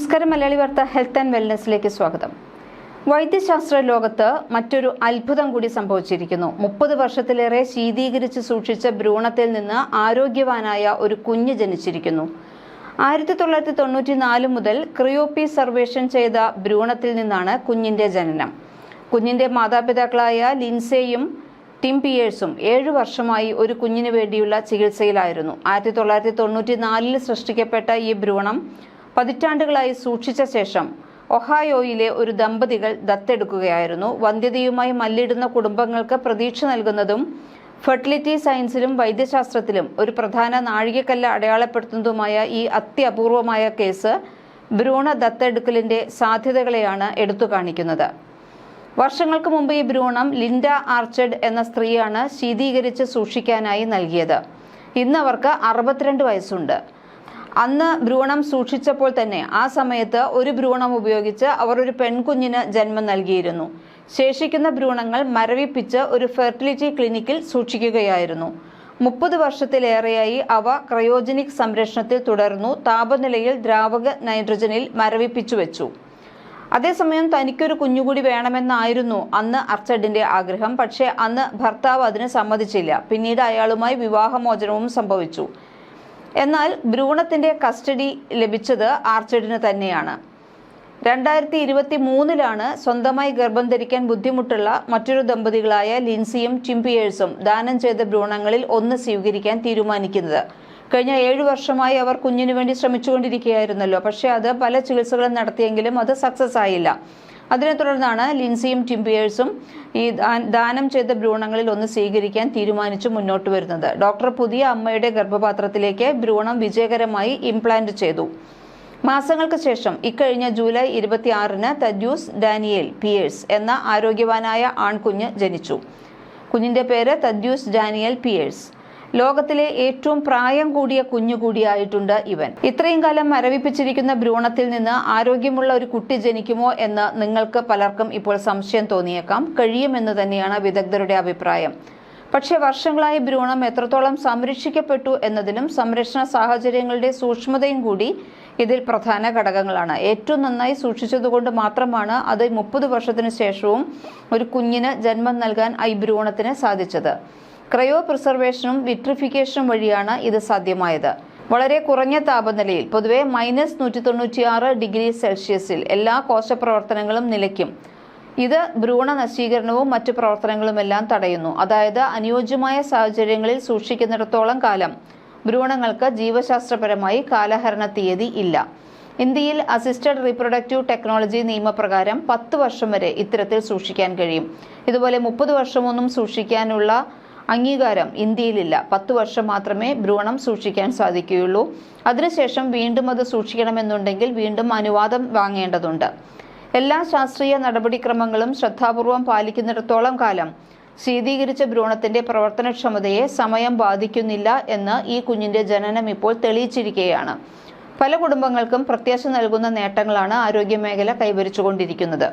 നമസ്കാരം മലയാളി വാർത്ത health and വെൽനസിലേക്ക് സ്വാഗതം. വൈദ്യശാസ്ത്ര ലോകത്ത് മറ്റൊരു അത്ഭുതം കൂടി സംഭവിച്ചിരിക്കുന്നു. മുപ്പത് വർഷത്തിലേറെ ശീതീകരിച്ച് സൂക്ഷിച്ച ഭ്രൂണത്തിൽ നിന്ന് ആരോഗ്യവാനായ ഒരു കുഞ്ഞ് ജനിച്ചിരിക്കുന്നു. ആയിരത്തി തൊള്ളായിരത്തി തൊണ്ണൂറ്റി നാല് മുതൽ ക്രിയോപി സർവേഷൻ ചെയ്ത ഭ്രൂണത്തിൽ നിന്നാണ് കുഞ്ഞിന്റെ ജനനം. കുഞ്ഞിന്റെ മാതാപിതാക്കളായ ലിൻസേയും ടിം പിയേഴ്സും ഏഴു വർഷമായി ഒരു കുഞ്ഞിന് വേണ്ടിയുള്ള ചികിത്സയിലായിരുന്നു. ആയിരത്തി തൊള്ളായിരത്തി തൊണ്ണൂറ്റി നാലിൽ സൃഷ്ടിക്കപ്പെട്ട ഈ ഭ്രൂണം പതിറ്റാണ്ടുകളായി സൂക്ഷിച്ച ശേഷം ഒഹായോയിലെ ഒരു ദമ്പതികൾ ദത്തെടുക്കുകയായിരുന്നു. വന്ധ്യതയുമായി മല്ലിടുന്ന കുടുംബങ്ങൾക്ക് പ്രതീക്ഷ നൽകുന്നതും ഫെർട്ടിലിറ്റി സയൻസിലും വൈദ്യശാസ്ത്രത്തിലും ഒരു പ്രധാന നാഴികക്കല്ല് അടയാളപ്പെടുത്തുന്നതുമായ ഈ അത്യപൂർവമായ കേസ് ഭ്രൂണ ദത്തെടുക്കലിന്റെ സാധ്യതകളെയാണ് എടുത്തു കാണിക്കുന്നത് വർഷങ്ങൾക്ക് മുമ്പ് ഈ ഭ്രൂണം ലിൻഡ ആർച്ചഡ് എന്ന സ്ത്രീയാണ് ശീതീകരിച്ച് സൂക്ഷിക്കാനായി നൽകിയത്. ഇന്നവർക്ക് അറുപത്തിരണ്ട് വയസ്സുണ്ട്. അന്ന് ഭ്രൂണം സൂക്ഷിച്ചപ്പോൾ തന്നെ ആ സമയത്ത് ഒരു ഭ്രൂണം ഉപയോഗിച്ച് അവർ ഒരു പെൺകുഞ്ഞിന് ജന്മം നൽകിയിരുന്നു. ശേഷിക്കുന്ന ഭ്രൂണങ്ങൾ മരവിപ്പിച്ച് ഒരു ഫെർട്ടിലിറ്റി ക്ലിനിക്കിൽ സൂക്ഷിക്കുകയായിരുന്നു. മുപ്പത് വർഷത്തിലേറെയായി അവ ക്രയോജനിക് സംരക്ഷണത്തിൽ തുടർന്നു താപനിലയിൽ ദ്രാവക നൈട്രജനിൽ മരവിപ്പിച്ചു വെച്ചു. അതേസമയം തനിക്കൊരു കുഞ്ഞുകൂടി വേണമെന്നായിരുന്നു അന്ന് അർച്ചഡിന്റെ ആഗ്രഹം. പക്ഷേ അന്ന് ഭർത്താവ് അതിന് സമ്മതിച്ചില്ല. പിന്നീട് അയാളുമായി വിവാഹമോചനവും സംഭവിച്ചു. എന്നാൽ ഭ്രൂണത്തിന്റെ കസ്റ്റഡി ലഭിച്ചത് ആർച്ചഡിന് തന്നെയാണ്. രണ്ടായിരത്തി ഇരുപത്തി മൂന്നിലാണ് സ്വന്തമായി ഗർഭം ധരിക്കാൻ ബുദ്ധിമുട്ടുള്ള മറ്റൊരു ദമ്പതികളായ ലിൻസിയും ടിംപിയേഴ്സും ദാനം ചെയ്ത ഭ്രൂണങ്ങളിൽ ഒന്ന് സ്വീകരിക്കാൻ തീരുമാനിക്കുന്നത്. കഴിഞ്ഞ ഏഴു വർഷമായി അവർ കുഞ്ഞിനു വേണ്ടി ശ്രമിച്ചുകൊണ്ടിരിക്കുകയായിരുന്നല്ലോ. പക്ഷേ അത് പല ചികിത്സകളും നടത്തിയെങ്കിലും അത് സക്സസ് ആയില്ല. അതിനെ തുടർന്നാണ് ലിൻസിയും ടിംപിയേഴ്സും ഈ ദാനം ചെയ്ത ഭ്രൂണങ്ങളിൽ ഒന്ന് സ്വീകരിക്കാൻ തീരുമാനിച്ചു മുന്നോട്ട് വരുന്നത്. ഡോക്ടർ പുതിയ അമ്മയുടെ ഗർഭപാത്രത്തിലേക്ക് ഭ്രൂണം വിജയകരമായി ഇംപ്ലാന്റ് ചെയ്തു. മാസങ്ങൾക്ക് ശേഷം ഇക്കഴിഞ്ഞ ജൂലൈ ഇരുപത്തിയാറിന് തദ്യൂസ് ഡാനിയേൽ പിയേഴ്സ് എന്ന ആരോഗ്യവാനായ ആൺകുഞ്ഞ് ജനിച്ചു. കുഞ്ഞിന്റെ പേര് തദ്യൂസ് ഡാനിയൽ പിയേഴ്സ്. ലോകത്തിലെ ഏറ്റവും പ്രായം കൂടിയ കുഞ്ഞു കൂടിയായിട്ടുണ്ട് ഇവൻ. ഇത്രയും കാലം മരവിപ്പിച്ചിരിക്കുന്ന ഭ്രൂണത്തിൽ നിന്ന് ആരോഗ്യമുള്ള ഒരു കുട്ടി ജനിക്കുമോ എന്ന് നിങ്ങൾക്ക് പലർക്കും ഇപ്പോൾ സംശയം തോന്നിയേക്കാം. കഴിയുമെന്ന് തന്നെയാണ് വിദഗ്ധരുടെ അഭിപ്രായം. പക്ഷെ വർഷങ്ങളായി ഭ്രൂണം എത്രത്തോളം സംരക്ഷിക്കപ്പെട്ടു എന്നതിലും സംരക്ഷണ സാഹചര്യങ്ങളുടെ സൂക്ഷ്മതയും കൂടി ഇതിൽ പ്രധാന ഘടകങ്ങളാണ്. ഏറ്റവും നന്നായി സൂക്ഷിച്ചതുകൊണ്ട് മാത്രമാണ് അത് മുപ്പത് വർഷത്തിന് ശേഷവും ഒരു കുഞ്ഞിന് ജന്മം നൽകാൻ ഈ ഭ്രൂണത്തിന് സാധിച്ചത്. ക്രയോ പ്രിസർവേഷനും വിട്രിഫിക്കേഷനും വഴിയാണ് ഇത് സാധ്യമായത്. വളരെ കുറഞ്ഞ താപനിലയിൽ പൊതുവെ മൈനസ് നൂറ്റി തൊണ്ണൂറ്റിയാറ് ഡിഗ്രി സെൽഷ്യസിൽ എല്ലാ കോശപ്രവർത്തനങ്ങളും നിലയ്ക്കും. ഇത് ഭ്രൂണ നശീകരണവും മറ്റു പ്രവർത്തനങ്ങളുമെല്ലാം തടയുന്നു. അതായത് അനുയോജ്യമായ സാഹചര്യങ്ങളിൽ സൂക്ഷിക്കുന്നിടത്തോളം കാലം ഭ്രൂണങ്ങൾക്ക് ജീവശാസ്ത്രപരമായി കാലഹരണ തീയതി ഇല്ല. ഇന്ത്യയിൽ അസിസ്റ്റഡ് റീപ്രൊഡക്റ്റീവ് ടെക്നോളജി നിയമപ്രകാരം പത്ത് വർഷം വരെ ഇത്തരത്തിൽ സൂക്ഷിക്കാൻ കഴിയും. ഇതുപോലെ മുപ്പത് വർഷമൊന്നും സൂക്ഷിക്കാനുള്ള അംഗീകാരം ഇന്ത്യയിലില്ല. പത്ത് വർഷം മാത്രമേ ഭ്രൂണം സൂക്ഷിക്കാൻ സാധിക്കുകയുള്ളൂ. അതിനുശേഷം വീണ്ടും അത് സൂക്ഷിക്കണമെന്നുണ്ടെങ്കിൽ വീണ്ടും അനുവാദം വാങ്ങേണ്ടതുണ്ട്. എല്ലാ ശാസ്ത്രീയ നടപടിക്രമങ്ങളും ശ്രദ്ധാപൂർവം പാലിക്കുന്നിടത്തോളം കാലം ശീതീകരിച്ച ഭ്രൂണത്തിന്റെ പ്രവർത്തനക്ഷമതയെ സമയം ബാധിക്കുന്നില്ല എന്ന് ഈ കുഞ്ഞിന്റെ ജനനം ഇപ്പോൾ തെളിയിച്ചിരിക്കുകയാണ്. പല കുടുംബങ്ങൾക്കും പ്രത്യാശ നൽകുന്ന നേട്ടങ്ങളാണ് ആരോഗ്യമേഖല കൈവരിച്ചുകൊണ്ടിരിക്കുന്നത്.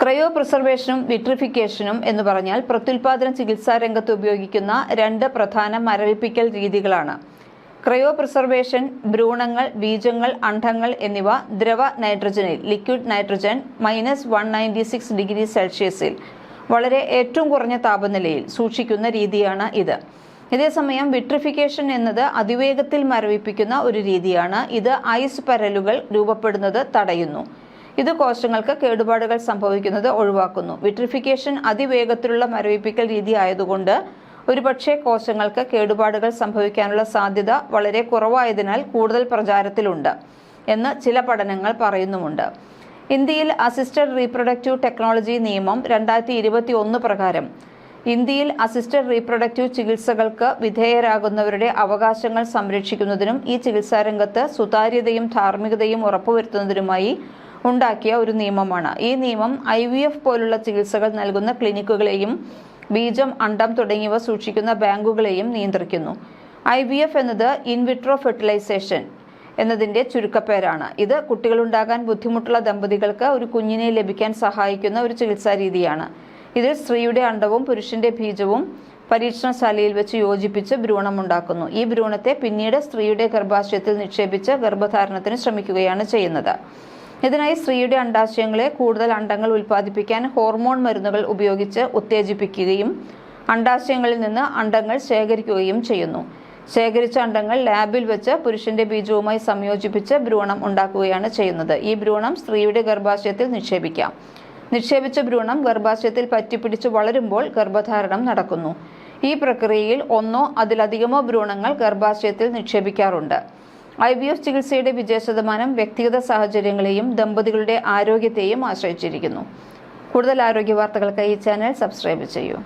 ക്രയോ പ്രിസർവേഷനും വിട്രിഫിക്കേഷനും എന്ന് പറഞ്ഞാൽ പ്രത്യുൽപാദന ചികിത്സാ രംഗത്ത് ഉപയോഗിക്കുന്ന രണ്ട് പ്രധാന മരവിപ്പിക്കൽ രീതികളാണ്. ക്രയോ പ്രിസർവേഷൻ ഭ്രൂണങ്ങൾ ബീജങ്ങൾ അണ്ഡങ്ങൾ എന്നിവ ദ്രവ നൈട്രജനിൽ liquid nitrogen minus one ninety six degree സെൽഷ്യസിൽ വളരെ ഏറ്റവും കുറഞ്ഞ താപനിലയിൽ സൂക്ഷിക്കുന്ന രീതിയാണ് ഇത്. ഇതേസമയം വിട്രിഫിക്കേഷൻ എന്നത് അതിവേഗത്തിൽ മരവിപ്പിക്കുന്ന ഒരു രീതിയാണ്. ഇത് ഐസ് പരലുകൾ രൂപപ്പെടുന്നത് തടയുന്നു. ഇത് കോശങ്ങൾക്ക് കേടുപാടുകൾ സംഭവിക്കുന്നത് ഒഴിവാക്കുന്നു. വിട്രിഫിക്കേഷൻ അതിവേഗത്തിലുള്ള മരവിപ്പിക്കൽ രീതി ആയതുകൊണ്ട് ഒരുപക്ഷെ കോശങ്ങൾക്ക് കേടുപാടുകൾ സംഭവിക്കാനുള്ള സാധ്യത വളരെ കുറവായതിനാൽ കൂടുതൽ പ്രചാരത്തിലുണ്ട് എന്ന് ചില പഠനങ്ങൾ പറയുന്നുമുണ്ട്. ഇന്ത്യയിൽ അസിസ്റ്റഡ് റീപ്രൊഡക്റ്റീവ് ടെക്നോളജി നിയമം രണ്ടായിരത്തി ഇരുപത്തി ഒന്ന് പ്രകാരം ഇന്ത്യയിൽ അസിസ്റ്റഡ് റീപ്രൊഡക്റ്റീവ് ചികിത്സകൾക്ക് വിധേയരാകുന്നവരുടെ അവകാശങ്ങൾ സംരക്ഷിക്കുന്നതിനും ഈ ചികിത്സാരംഗത്ത് സുതാര്യതയും ധാർമ്മികതയും ഉറപ്പുവരുത്തുന്നതിനുമായി ഉണ്ടാക്കിയ ഒരു നിയമമാണ്. ഈ നിയമം ഐ വി എഫ് പോലുള്ള ചികിത്സകൾ നൽകുന്ന ക്ലിനിക്കുകളെയും ബീജം അണ്ടം തുടങ്ങിയവ സൂക്ഷിക്കുന്ന ബാങ്കുകളെയും നിയന്ത്രിക്കുന്നു. ഐ വി എഫ് എന്നത് ഇൻവിട്രോ ഫെർട്ടിലൈസേഷൻ എന്നതിന്റെ ചുരുക്കപ്പേരാണ്. ഇത് കുട്ടികളുണ്ടാകാൻ ബുദ്ധിമുട്ടുള്ള ദമ്പതികൾക്ക് ഒരു കുഞ്ഞിനെ ലഭിക്കാൻ സഹായിക്കുന്ന ഒരു ചികിത്സാ രീതിയാണ്. ഇതിൽ സ്ത്രീയുടെ അണ്ടവും പുരുഷന്റെ ബീജവും പരീക്ഷണശാലയിൽ വെച്ച് യോജിപ്പിച്ച് ഭ്രൂണമുണ്ടാക്കുന്നു. ഈ ഭ്രൂണത്തെ പിന്നീട് സ്ത്രീയുടെ ഗർഭാശയത്തിൽ നിക്ഷേപിച്ച് ഗർഭധാരണത്തിന് ശ്രമിക്കുകയാണ് ചെയ്യുന്നത്. ഇതിനായി സ്ത്രീയുടെ അണ്ടാശയങ്ങളെ കൂടുതൽ അണ്ടങ്ങൾ ഉൽപ്പാദിപ്പിക്കാൻ ഹോർമോൺ മരുന്നുകൾ ഉപയോഗിച്ച് ഉത്തേജിപ്പിക്കുകയും അണ്ടാശയങ്ങളിൽ നിന്ന് അണ്ടങ്ങൾ ശേഖരിക്കുകയും ചെയ്യുന്നു. ശേഖരിച്ച അണ്ടങ്ങൾ ലാബിൽ വെച്ച് പുരുഷന്റെ ബീജവുമായി സംയോജിപ്പിച്ച് ഭ്രൂണം ഉണ്ടാക്കുകയാണ് ചെയ്യുന്നത്. ഈ ഭ്രൂണം സ്ത്രീയുടെ ഗർഭാശയത്തിൽ നിക്ഷേപിക്കാം. നിക്ഷേപിച്ച ഭ്രൂണം ഗർഭാശയത്തിൽ പറ്റിപ്പിടിച്ച് വളരുമ്പോൾ ഗർഭധാരണം നടക്കുന്നു. ഈ പ്രക്രിയയിൽ ഒന്നോ അതിലധികമോ ഭ്രൂണങ്ങൾ ഗർഭാശയത്തിൽ നിക്ഷേപിക്കാറുണ്ട്. ഐ വി എഫ് ചികിത്സയുടെ വിജയശതമാനം വ്യക്തിഗത സാഹചര്യങ്ങളെയും ദമ്പതികളുടെ ആരോഗ്യത്തെയും ആശ്രയിച്ചിരിക്കുന്നു. കൂടുതൽ ആരോഗ്യ വാർത്തകൾക്കായി ഈ ചാനൽ സബ്സ്ക്രൈബ് ചെയ്യൂ.